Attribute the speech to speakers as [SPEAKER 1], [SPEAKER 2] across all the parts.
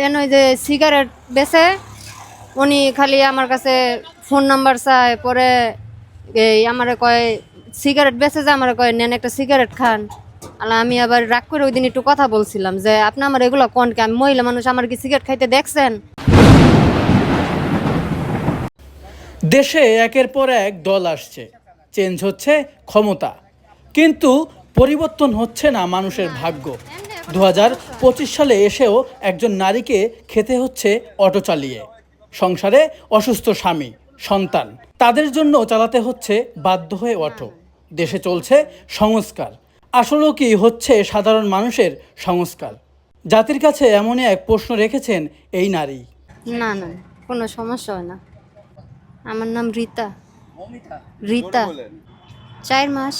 [SPEAKER 1] কেন ওই যে সিগারেট বেচে, উনি খালি আমার কাছে ফোন নাম্বার চায়, পরে এই আমারে কয়, সিগারেট বেছে যে আমার কয়, নেন একটা সিগারেট খান। আলা আমি আবার রাগ করে ওই দিন একটু কথা বলছিলাম যে, আপনি আমার এগুলো কোন কে? আমি মহিলা মানুষ, আমার কি সিগারেট খাইতে দেখছেন?
[SPEAKER 2] দেশে একের পর এক দল আসছে, চেঞ্জ হচ্ছে ক্ষমতা। কিন্তু পরিবর্তন হচ্ছে না মানুষের ভাগ্য। দু সালে এসেও একজন নারীকে খেতে হচ্ছে অটো চালিয়ে। সংসারে অসুস্থ স্বামী, সন্তান, তাদের জন্য চালাতে হচ্ছে বাধ্য হয়ে অটো। দেশে চলছে সংস্কার। আসলেও কি হচ্ছে সাধারণ মানুষের সংস্কার? জাতির কাছে এমনই এক প্রশ্ন রেখেছেন এই নারী।
[SPEAKER 1] না না, কোনো সমস্যা হয় না। আমার নাম রীতা। রীতা। চার মাস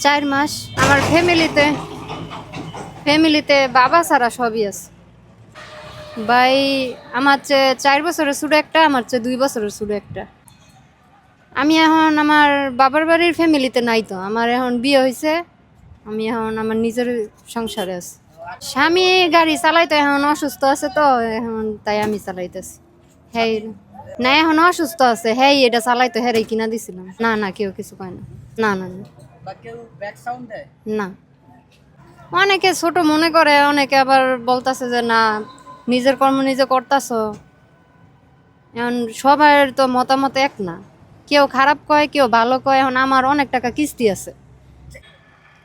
[SPEAKER 1] চার মাস আমার ফ্যামিলিতে ফ্যামিলিতে বাবা ছাড়া সবই আছে। ভাই আমার চেয়ে চার বছরের শুরু একটা আমার চেয়ে দুই বছরের শুরু একটা। আমি এখন আমার বাবার বাড়ির ফ্যামিলিতে নাই তো আমার এখন বিয়ে হয়েছে আমি এখন আমার নিজের সংসারে আছি। স্বামী গাড়ি চালাইতো এখন অসুস্থ আছে তো এখন তাই আমি চালাইতেছি। হ্যাঁ না এখন অসুস্থ আছে হ্যাঁ এটা চালাইতো হ্যাঁ কিনা দিছিলাম। না না কেউ কিছু কয় না। না না না। অনেকে ছোট মনে করে, অনেকে আবার বলতাছে যে, না, নিজের কর্ম নিজে করতাছ। এখন সবার তো মতামত এক না। কেউ খারাপ কয়, কেউ ভালো কয়। এখন আমার অনেক টাকা কিস্তি আছে।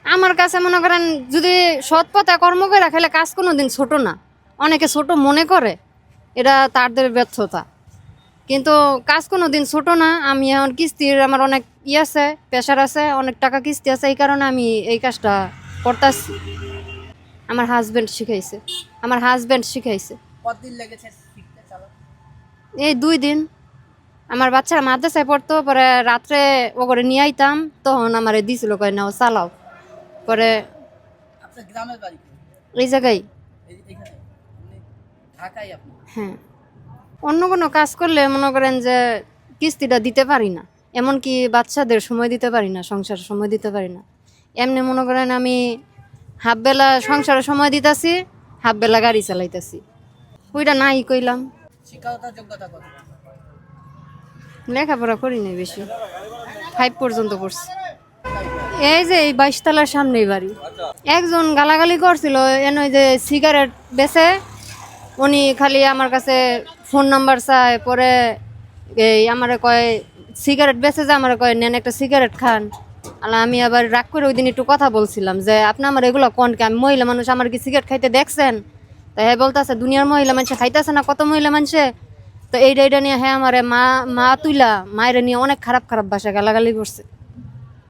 [SPEAKER 1] আমার কাছে মনে করেন, যদি সৎ পথে কর্ম করে খেলে কাজ কোনো দিন ছোট না। অনেকে ছোট মনে করে এটা তাদের ব্যর্থতা। কিন্তু কাজ কোনো দিন ছোট না। আমি এখন কিস্তির আমার অনেক ই আছে, প্রেশার আছে, অনেক টাকা কিস্তি আছে। এই কারণে আমি এই কাজটা করতেছি আমার হাজব্যান্ড শিখাইছে। আমার হাজব্যান্ড শিখাইছে।
[SPEAKER 2] কতদিন লেগেছে শিখতে চালা
[SPEAKER 1] এই দুই দিন। আমার বাচ্চারা মাদ্রাসায় পড়তো পরে রাত্রে ও করে নিয়ে আইতাম তখন আমারে দিছিল কয় না ও চালাও। পরে
[SPEAKER 2] গ্রামের বাড়ি
[SPEAKER 1] এই জায়গায়।
[SPEAKER 2] আপনি?
[SPEAKER 1] হ্যাঁ। অন্য কোনো কাজ করলে মনে করেন যে কিস্তিটা দিতে পারি না। এমনকি বাচ্চাদের সময় দিতে পারি না সংসার সময় দিতে পারি না। এমনি মনে করেন আমি হাফ বেলা সংসারে সময় দিতেছি হাফ বেলা গাড়ি চালাইতেছি। ওইটা নাই কইলাম। লেখাপড়া করি নাই বেশি। ফাইভ পর্যন্ত পড়ছি। এই যে এই বাইশতলার সামনেই বাড়ি। একজন গালাগালি করছিল, এন ওই যে সিগারেট বেচে, উনি খালি আমার কাছে ফোন নাম্বার চায়, পরে এই আমার কয়, সিগারেট বেচে যে আমার কয়, নেন একটা সিগারেট খান। আমি আবার রাগ করে ওই দিন একটু কথা বলছিলাম যে, আপনি আমার এগুলো কোন কে? আমি মহিলা মানুষ, আমার কি সিগারেট খাইতে দেখছেন? তো হ্যাঁ বলতেছে, দুনিয়ার মহিলা মানুষে খাইতেছে না, কত মহিলা মানুষে? তো এইটা এটা নিয়ে হ্যাঁ আমার মা মা তুইলা, মায়ের নিয়ে অনেক খারাপ খারাপ ভাষা গালাগালি করছে।